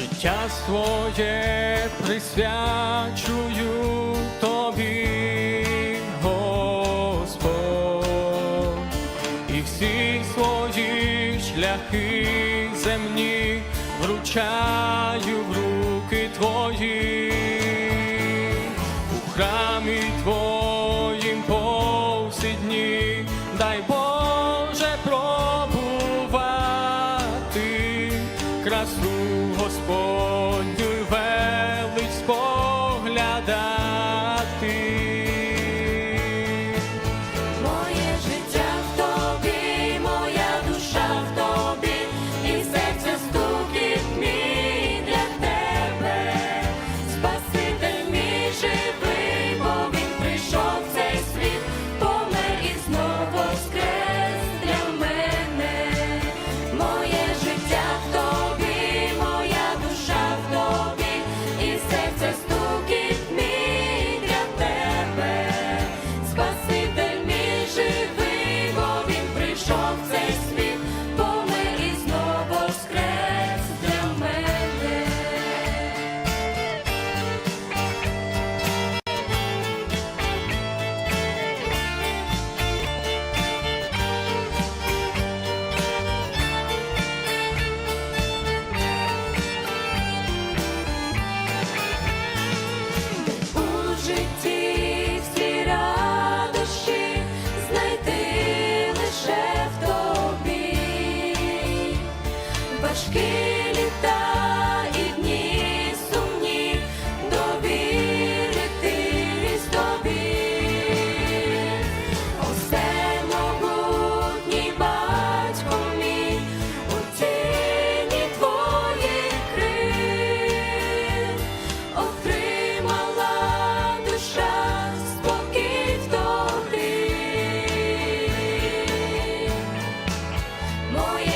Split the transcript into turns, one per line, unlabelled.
життя своє присвячую тобі, Господь, і всі свої шляхи земні вручаю в руки твої, у храмі твоїм повсідні, дай Боже пробувати красу. Господь.
Важкі літа і дні сумні. Довіритись тобі, все могутній батько мій у тіні твоїх крил отримала душа спокій в тобі. Моя